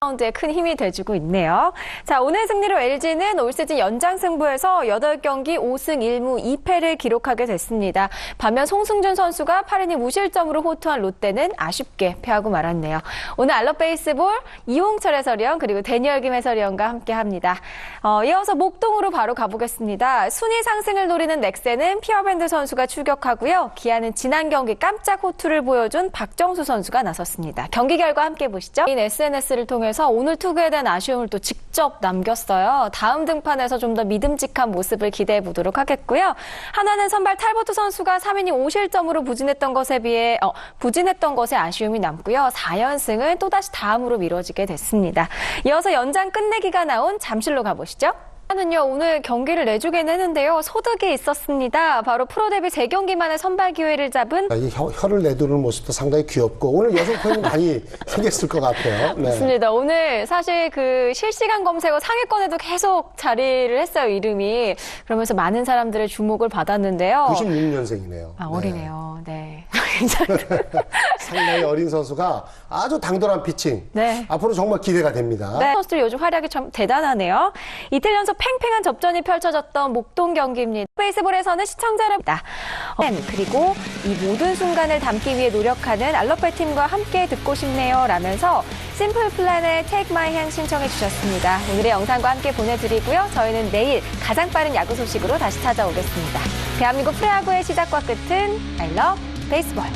라운드에 큰 힘이 돼주고 있네요. 자, 오늘 승리로 LG는 올 시즌 연장 승부에서 8경기 5승 1무 2패를 기록하게 됐습니다. 반면 송승준 선수가 8이닝 무실점으로 호투한 롯데는 아쉽게 패하고 말았네요. 오늘 알럿 베이스볼 이홍철 해설위원 그리고 데니얼 김 해설위원과 함께합니다. 어, 이어서 목동으로 바로 가보겠습니다. 순위 상승을 노리는 넥센은 피어밴드 선수가 출격하고요. 기아는 지난 경기 깜짝 호투를 보여준 박정수 선수가 나섰습니다. 경기 결과 함께 보시죠. SNS를 통해 서 오늘 투구에 대한 아쉬움을 또 직접 남겼어요. 다음 등판에서 좀 더 믿음직한 모습을 기대해 보도록 하겠고요. 하나는 선발 탈버트 선수가 3이닝 5실점으로 부진했던 것에 비해 어, 부진했던 것에 아쉬움이 남고요. 4연승은 또다시 다음으로 미뤄지게 됐습니다. 이어서 연장 끝내기가 나온 잠실로 가보시죠. 는요 오늘 경기를 내주긴 했는데요 소득이 있었습니다. 바로 프로 데뷔 3경기 만에 선발 기회를 잡은 이 혀, 혀를 내두는 모습도 상당히 귀엽고 오늘 여성 팬이 많이 생겼을 것 같아요. 네. 맞습니다. 오늘 사실 그 실시간 검색어 상위권에도 계속 자리를 했어요 이름이 그러면서 많은 사람들의 주목을 받았는데요. 96년생이네요. 아 어리네요. 네. 상당히 어린 선수가 아주 당돌한 피칭. 네. 앞으로 정말 기대가 됩니다. 네. 선수들 요즘 활약이 참 대단하네요. 이틀 연속 팽팽한 접전이 펼쳐졌던 목동 경기입니다. 베이스볼에서는 시청자 여러분다. 그리고 이 모든 순간을 담기 위해 노력하는 알러페 팀과 함께 듣고 싶네요. 라면서 심플 플랜의 Take My Hand 신청해 주셨습니다. 오늘의 영상과 함께 보내드리고요. 저희는 내일 가장 빠른 야구 소식으로 다시 찾아오겠습니다. 대한민국 프로야구의 시작과 끝은 I Love Baseball.